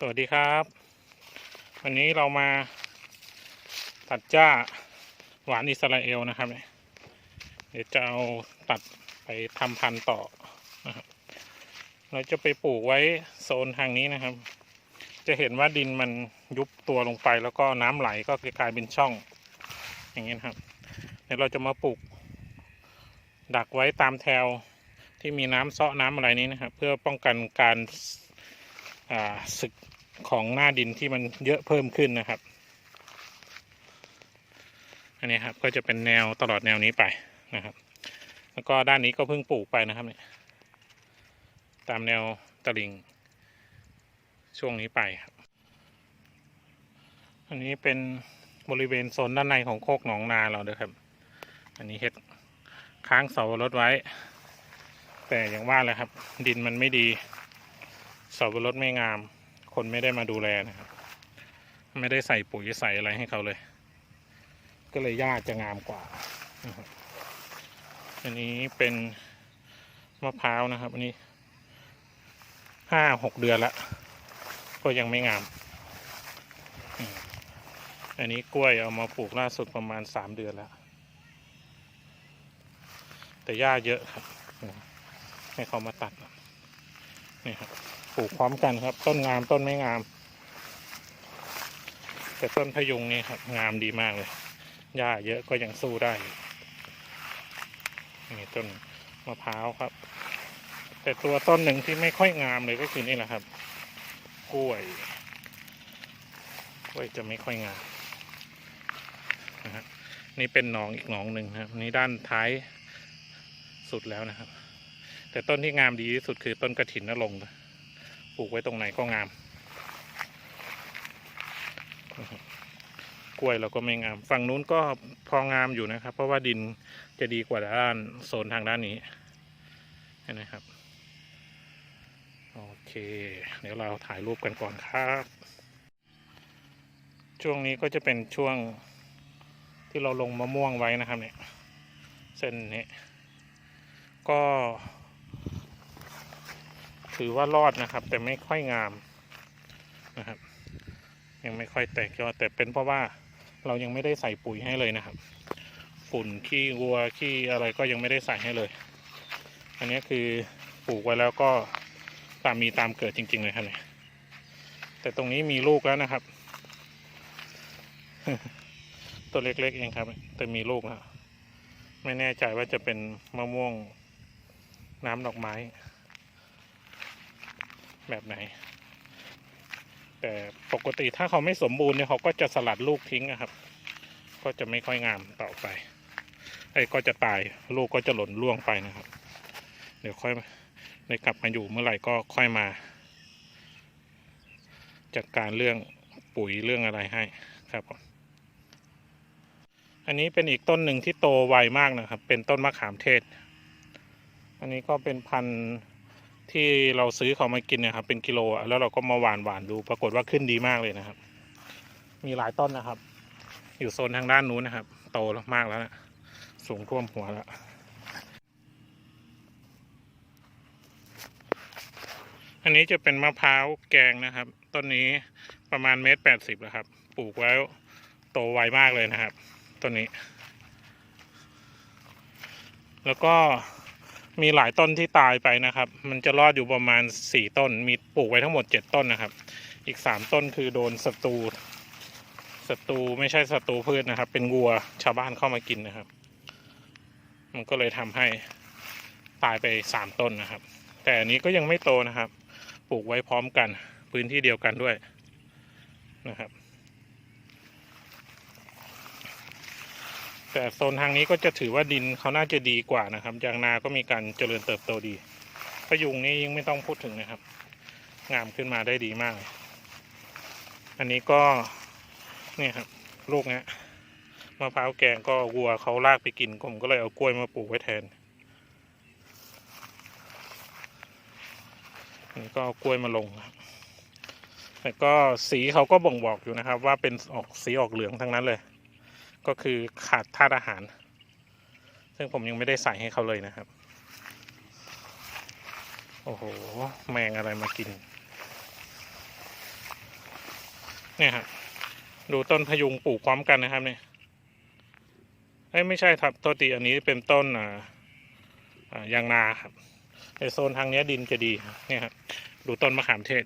สวัสดีครับ วันนี้เรามาตัดจ้าหวานอิสราเอลนะครับ เดี๋ยวจะเอาตัดไปทำพันธุ์ต่อนะครับเราจะไปปลูกไว้โซนทางนี้นะครับ จะเห็นว่าดินมันยุบตัวลงไปแล้วก็น้ำไหลก็กลายเป็นช่อง อย่างนี้นครับเดี๋ยวเราจะมาปลูก ดักไว้ตามแถวที่มีน้ำเซาะน้ำอะไรนี้นะครับ เพื่อป้องกันการ สึกของหน้าดินที่มันเยอะเพิ่มขึ้นนะครับ อันนี้ครับก็จะเป็นแนวตลอดแนวนี้ไปนะครับ แล้วก็ด้านนี้ก็เพิ่งปลูกไปนะครับเนี่ยตามแนวตลิ่งช่วงนี้ไปครับ อันนี้เป็นบริเวณโซนด้านในของโคกหนองนาเราเด้อครับ อันนี้เฮ็ดค้างเสารถไว้ แต่อย่างว่าแหละครับ ดินมันไม่ดี เสารถไม่งาม คนไม่ได้มาดูแลนะครับ ไม่ได้ใส่ปุ๋ยใส่อะไรให้เขาเลย ก็เลยหญ้าจะงามกว่าอันนี้เป็นมะพร้าวนะครับ อันนี้ห้าหกเดือนละก็ยังไม่งาม อันนี้กล้วยเอามาปลูกล่าสุดประมาณสามเดือนแล้ว แต่หญ้าเยอะครับ ให้เขามาตัดนี่ครับ ปลูกพร้อมกันครับ ต้นงามต้นไม่งาม แต่ต้นพยุงนี่ครับ งามดีมากเลยหญ้าเยอะก็ยังสู้ได้นี่ต้นมะพร้าวครับ แต่ตัวต้นหนึ่งที่ไม่ค่อยงามเลยก็คือนี่แหละครับ กล้วยกล้วยจะไม่ค่อยงามนะฮะนี่เป็นหนองอีกหนองหนึ่งครับ นี่ด้านท้ายสุดแล้วนะครับ แต่ต้นที่งามดีที่สุดคือต้นกระถินนรงค์ ปลูกไว้ตรงไหนก็งาม กล้วยเราก็ไม่งาม ฝั่งนู้นก็พองามอยู่นะครับ เพราะว่าดินจะดีกว่าด้านโซนทางด้านนี้เห็นไหมครับ โอเค เดี๋ยวเราถ่ายรูปกันก่อนครับ ช่วงนี้ก็จะเป็นช่วงที่เราลงมะม่วงไว้นะครับเนี่ย เส้นนี้ก็ ถือว่ารอดนะครับ แต่ไม่ค่อยงามนะครับ ยังไม่ค่อยแตกยอดแต่เป็นเพราะว่าเรายังไม่ได้ใส่ปุ๋ยให้เลยนะครับ ฝุ่นขี้วัวขี้อะไรก็ยังไม่ได้ใส่ให้เลย อันนี้คือปลูกไว้แล้วก็ตามมีตามเกิดจริง ๆ เลยครับเนี่ยแต่ตรงนี้มีลูกแล้วนะครับ ตัวเล็กๆเองครับ แต่มีลูกแล้วไม่แน่ใจว่าจะเป็นมะม่วงน้ำดอกไม้ แบบไหน แต่ปกติถ้าเขาไม่สมบูรณ์เนี่ยเขาก็จะสลัดลูกทิ้งนะครับ ก็จะไม่ค่อยงามต่อไปไอ้ก็จะตายลูกก็จะหล่นร่วงไปนะครับ เดี๋ยวค่อยได้กลับมาอยู่เมื่อไหร่ก็ค่อยมา จัดการเรื่องปุ๋ยเรื่องอะไรให้ครับผมอันนี้เป็นอีกต้นหนึ่งที่โตไวมากนะครับ เป็นต้นมะขามเทศ อันนี้ก็เป็นพันธุ์ ที่เราซื้อเขามากินนะครับ เป็นกิโลอะแล้วเราก็มาหวานหวานดู ปรากฏว่าขึ้นดีมากเลยนะครับ มีหลายต้นนะครับ อยู่โซนทางด้านนู้นนะครับ โตมากแล้วนะสูงท่วมหัวแล้วอันนี้จะเป็นมะพร้าวแกงนะครับ ต้นนี้ประมาณเมตรแปดสิบแล้วครับ ปลูกแล้วโตไวมากเลยนะครับ ต้นนี้ แล้วก็ มีหลายต้นที่ตายไปนะครับ มันจะรอดอยู่ประมาณสี่ต้น มีปลูกไว้ทั้งหมดเจ็ดต้นนะครับ อีกสามต้นคือโดนศัตรูศัตรูไม่ใช่ศัตรูพืชนะครับ เป็นวัวชาวบ้านเข้ามากินนะครับ มันก็เลยทำให้ตายไปสามต้นนะครับ แต่อันนี้ก็ยังไม่โตนะครับ ปลูกไว้พร้อมกัน พื้นที่เดียวกันด้วยนะครับ แต่โซนทางนี้ก็จะถือว่าดินเขาน่าจะดีกว่านะครับยางนาก็มีการเจริญเติบโตดีพยุงนี่ยิ่งไม่ต้องพูดถึงนะครับ งามขึ้นมาได้ดีมาก อันนี้ก็เนี่ยครับลูกเนี้ยมะพร้าวแกงก็วัวเขาลากไปกินผมก็เลยเอากล้วยมาปลูกไว้แทนนนี้ก็เอากล้วยมาลงครับแต่ก็สีเขาก็บ่งบอกอยู่นะครับ ว่าเป็นออกสีออกเหลืองทั้งนั้นเลย ก็คือขาดธาตุอาหาร ซึ่งผมยังไม่ได้ใส่ให้เขาเลยนะครับ โอ้โห แมงอะไรมากิน เนี่ยครับดูต้นพยุงปลูกพร้อมกันนะครับเนี่ยเอ้ไม่ใช่ครับโทษทีอันนี้เป็นต้นอ่าอ่ายางนาครับในโซนทางนี้ดินจะดีเนี่ยครับดูต้นมะขามเทศ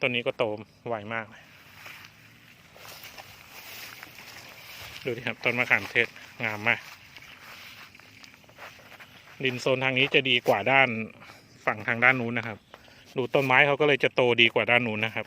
ต้นนี้ก็โตไวมากเลย ดูดิครับต้นมะขามเทศงามมาก ดินโซนทางนี้จะดีกว่าด้านฝั่งทางด้านนู้นนะครับ ดูต้นไม้เขาก็เลยจะโตดีกว่าด้านนู้นนะครับ